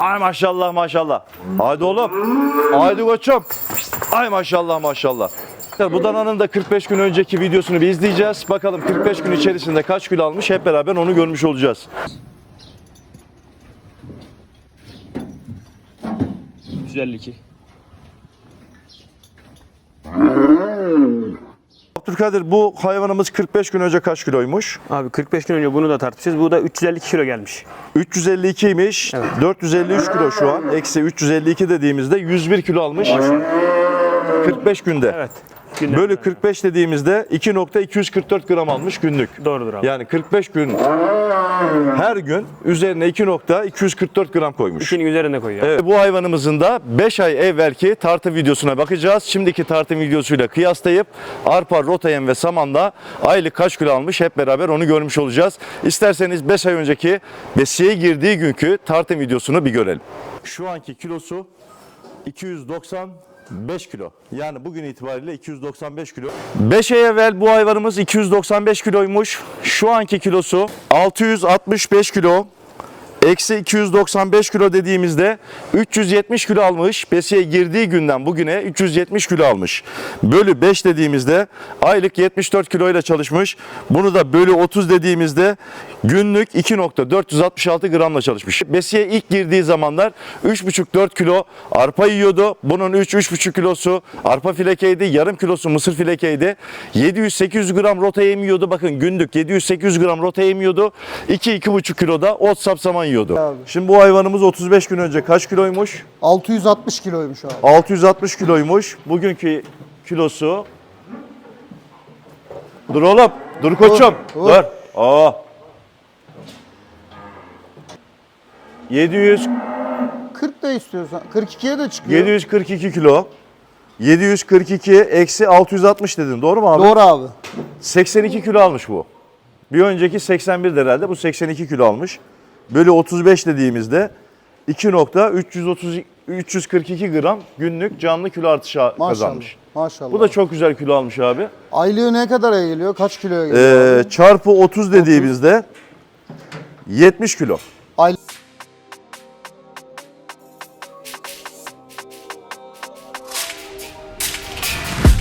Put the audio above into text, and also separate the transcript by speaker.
Speaker 1: Ay maşallah maşallah. Haydi oğlum. Haydi koçum. Ay maşallah maşallah. Bu dananın da 45 gün önceki videosunu bir izleyeceğiz. Bakalım 45 gün içerisinde kaç kilo almış hep beraber onu görmüş olacağız.
Speaker 2: Güzellik.
Speaker 1: Abdülkadir bu hayvanımız 45 gün önce kaç kiloymuş?
Speaker 2: Abi 45 gün önce bunu da tartışacağız. Bu da 352 kilo gelmiş.
Speaker 1: 352'ymiş. 453 kilo şu an. Eksi 352 dediğimizde 101 kilo almış. 45 günde.
Speaker 2: Evet. Günler.
Speaker 1: Bölü 45 dediğimizde 2.244 gram almış günlük.
Speaker 2: Doğrudur abi.
Speaker 1: Yani 45 gün her gün üzerine 2.244 gram koymuş.
Speaker 2: İkinin üzerine koyuyor.
Speaker 1: Evet, bu hayvanımızın da 5 ay evvelki tartı videosuna bakacağız. Şimdiki tartı videosuyla kıyaslayıp arpa, rotayem ve samanla aylık kaç kilo almış hep beraber onu görmüş olacağız. İsterseniz 5 ay önceki besiyeye girdiği günkü tartı videosunu bir görelim. Şu anki kilosu 295 kilo. Yani bugün itibariyle 295 kilo. 5 ay evvel bu hayvanımız 295 kiloymuş. Şu anki kilosu 665 kilo. Eksi 295 kilo dediğimizde 370 kilo almış. Besiye girdiği günden bugüne 370 kilo almış. Bölü 5 dediğimizde aylık 74 kiloyla çalışmış. Bunu da bölü 30 dediğimizde günlük 2.466 gramla çalışmış. Besiye ilk girdiği zamanlar 3,5-4 kilo arpa yiyordu. Bunun 3-3,5 kilosu arpa filekeydi. Yarım kilosu mısır filekeydi. 700-800 gram rota yemiyordu. Bakın günlük 700-800 gram rota yemiyordu. 2-2,5 kiloda ot sapsaman yiyordu.
Speaker 3: Abi.
Speaker 1: Şimdi bu hayvanımız 35 gün önce kaç kiloymuş?
Speaker 3: 660 kiloymuş abi.
Speaker 1: 660 kiloymuş. Bugünkü kilosu Dur oğlum. Dur koçum.
Speaker 3: Dur,
Speaker 1: Dur.
Speaker 3: dur.
Speaker 1: Aa. 700
Speaker 3: 40 da istiyorsan. 42'ye de çıkıyor.
Speaker 1: 742 kilo. 742 eksi 660 dedin. Doğru mu abi?
Speaker 3: Doğru abi.
Speaker 1: 82 kilo almış bu. Bir önceki 81 herhalde. Bu 82 kilo almış. Bölü 35 dediğimizde 2.330 342 gram günlük canlı kilo artışı
Speaker 3: Maşallah.
Speaker 1: kazanmış.
Speaker 3: Maşallah.
Speaker 1: Bu da çok güzel kilo almış abi.
Speaker 3: Aylığı ne kadara geliyor? Kaç kiloya geliyor?
Speaker 1: Ee,
Speaker 3: abi?
Speaker 1: çarpı 30 dediğimizde 70 kilo.